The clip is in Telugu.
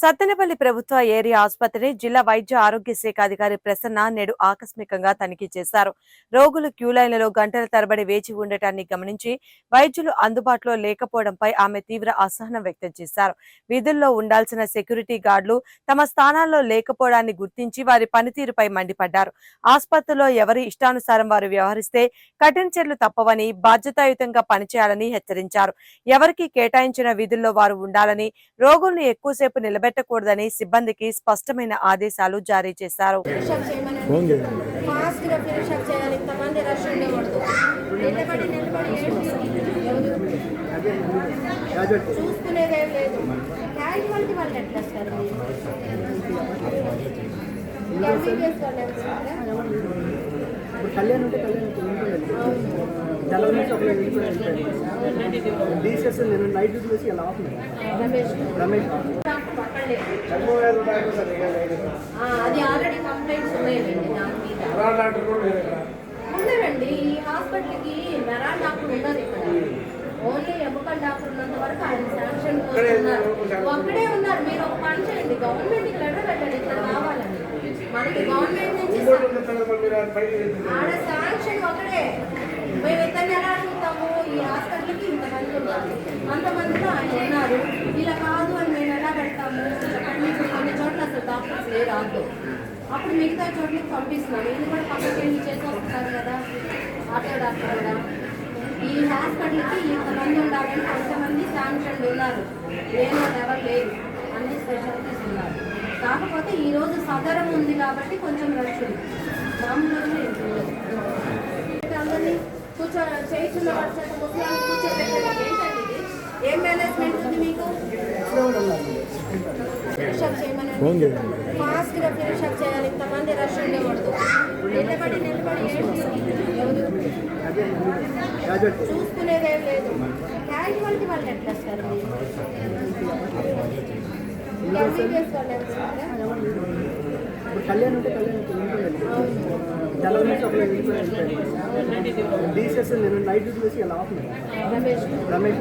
సత్తెనపల్లి ప్రభుత్వ ఏరియా ఆసుపత్రిని జిల్లా వైద్య ఆరోగ్య శాఖ అధికారి ప్రసన్న నేడు ఆకస్మికంగా తనిఖీ చేశారు. రోగులు క్యూ లైన్లలో గంటల తరబడి వేచి ఉండటాన్ని గమనించి వైద్యులు అందుబాటులో లేకపోవడంపై ఆమె తీవ్ర అసహనం వ్యక్తం చేశారు. విధుల్లో ఉండాల్సిన సెక్యూరిటీ గార్డులు తమ స్థానాల్లో లేకపోవడాన్ని గుర్తించి వారి పనితీరుపై మండిపడ్డారు. ఆసుపత్రిలో ఎవరి ఇష్టానుసారం వారు వ్యవహరిస్తే కఠిన చర్యలు తప్పవని బాధ్యతాయుతంగా పనిచేయాలని హెచ్చరించారు. ఎవరికి కేటాయించిన విధుల్లో వారు ఉండాలని రోగుల్ని ఎక్కువసేపు నిలబెట్టకూడదని సిబ్బందికి స్పష్టమైన ఆదేశాలు జారీ చేశారు. కళ్యాణ్ ఉంటే కళ్యాణ్ నుంచి ఒక డీసెస్ నేను నైట్ డ్యూటీ ఇలా ఆఫ్ రమేష్. అది ఆల్రెడీ కంప్లైంట్స్ ఉన్నాయండి దాని మీద. ఉండదండి ఈ హాస్పిటల్కి మెరాన్ డాక్టర్ ఉండదు ఇక్కడ. ఓన్లీ ఎముకల్ డాక్టర్ ఉన్నంత వరకు ఆయన శాంక్షన్ ఉన్నారు. ఒక్కడే ఉన్నారు. మీరు ఒక పని చేయండి. గవర్నమెంట్కి లెటర్ పెట్టండి. ఇక్కడ కావాలని. మనకి గవర్నమెంట్ నుంచి ఆడ శాంక్షన్ ఒకడే మేము ఇద్దరిని ఎలా అడుగుతాము ఈ హాస్పిటల్కి ఇంతమంది ఉన్నారు. అంతమందిలో ఆయన ఉన్నారు ఇలా కాదు అని మేము ఎలా పెడతాము చెప్పండి ఇప్పుడు కొన్ని చోట్ల అసలు లేరు ఆటో అప్పుడు మిగతా చోట్లకి పంపిస్తున్నాం ఇది కూడా పక్కకి వెళ్ళి చేసి వస్తారు కదా. ఆటో డాక్టర్ కూడా. ఈ హాస్పిటల్కి ఇంతమంది ఉండాలని అంతమంది శాంక్షన్ ఉన్నారు. వాళ్ళు ఎవరు లేరు. అన్ని స్పెషాలిటీస్ ఉన్నారు. కాకపోతే ఈ రోజు సదరం ఉంది కాబట్టి కొంచెం రష్ ఉంది. మామూలు రోజులు ఏంటి ఉండదు. అందరినీ కూర్చో చేయించున్న వాళ్ళ చేత ముసలాన్ని కూర్చోబెట్టడం ఏంటండి ఇది? ఏం మేనేజ్మెంట్ ఉంది మీకు? చేయమని ఫినిషప్ చేయాలి ఇంతమంది రష్ ఉండకూడదు. నిలబడి నిలబడి చూసుకునేదేం లేదు. క్యాజువాలిటీ వాళ్ళు ఎట్లా సార్ కళ్యాణ్ ఉంటే కళ్యాణ్ డీసెస్ నేను నైట్ డ్యూటీ వేసి ఇలా ఆఫ్ రమేష్. రమేష్.